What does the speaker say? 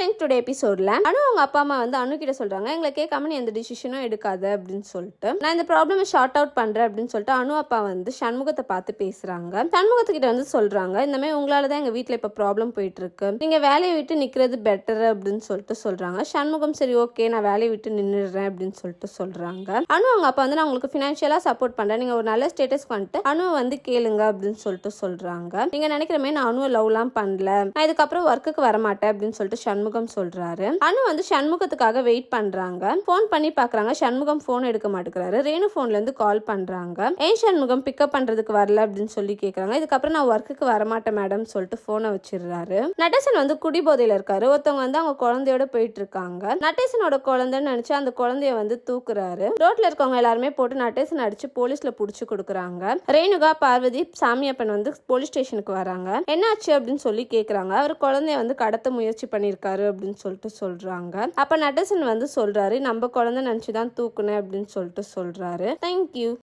Friends today எபிசோட்ல அனு அவங்க அப்பா அம்மா வந்து அனு கிட்ட சொல்றாங்க எங்களை கேட்காம நீ எந்த டிசிஷனும் எடுக்காத அப்படின்னு சொல்லிட்டு. நான் இந்த ப்ராப்ளமை ஷார்ட் அவுட் பண்றேன் அப்படின்னு சொல்லிட்டு அனு அப்பா வந்து சண்முகத்தை பார்த்து பேசுறாங்க. சண்முகத்துக்கிட்ட வந்து சொல்றாங்க இந்த மாதிரி உங்களால தான் எங்க வீட்டில் இப்ப ப்ராப்ளம் போயிட்டு இருக்கு. நீங்க வேலையை விட்டு நிக்கிறது பெட்டர் அப்படின்னு சொல்லிட்டு சொல்றாங்க. சண்முகம் சரி ஓகே நான் வேலையை விட்டு நின்றுடுறேன் அப்படின்னு சொல்லிட்டு சொல்றாங்க. அனு அவங்க அப்பா வந்து நான் உங்களுக்கு ஃபினான்ஷியலாக சப்போர்ட் பண்றேன். நீங்க ஒரு நல்ல ஸ்டேட்டஸ் வந்துட்டு அனுவை வந்து கேளுங்க அப்படின்னு சொல்லிட்டு சொல்றாங்க. நீங்க நினைக்கிற மாதிரி நான் அனுவை லவ்லாம் பண்ணல. நான் இதுக்கப்புறம் ஒர்க்குக்கு வர மாட்டேன் அப்படின்னு சொல்லிட்டு சண்முகம் சொல்றாரு. அனு வந்து சண்முகத்துக்காக வெயிட் பண்றாங்க. ஃபோன் பண்ணி பாக்குறாங்க. சண்முகம் போன் எடுக்க மாட்டேங்கிறாரு. ரேணு போன்ல இருந்து கால் பண்றாங்க. ஏன் சண்முகம் பிக்கப் பண்றதுக்கு வரல அப்படின்னு சொல்லி கேக்குறாங்க. இதுக்கப்புறம் நான் ஒர்க்குக்கு வரமாட்டேன் மேடம் சொல்லிட்டு போனை வச்சிடுறாரு. நடேசன் வந்து குடிபோதையில இருக்காரு. ஒருத்தவங்க வந்து அவங்க குழந்தையோட போயிட்டு இருக்காங்க. நடேசனோட குழந்தைன்னு நினைச்சு அந்த குழந்தைய வந்து தூக்குறாரு. ரோட்ல இருக்கவங்க எல்லாருமே போட்டு நடேசன் அடிச்சு போலீஸ்ல புடிச்சு கொடுக்குறாங்க. ரேணுகா பார்வதி சாமியப்பன் வந்து போலீஸ் ஸ்டேஷனுக்கு வராங்க. என்னாச்சு அப்படின்னு சொல்லி கேக்குறாங்க. அவர் குழந்தைய வந்து கடத்த முயற்சி பண்ணிருக்காரு அப்படின்னு சொல்லிட்டு சொல்றாங்க. அப்ப நடேசன் வந்து சொல்றாரு நம்ம குழந்தை நினைச்சுதான் தூக்குனேன் அப்படின்னு சொல்லிட்டு சொல்றாரு. தேங்க்யூ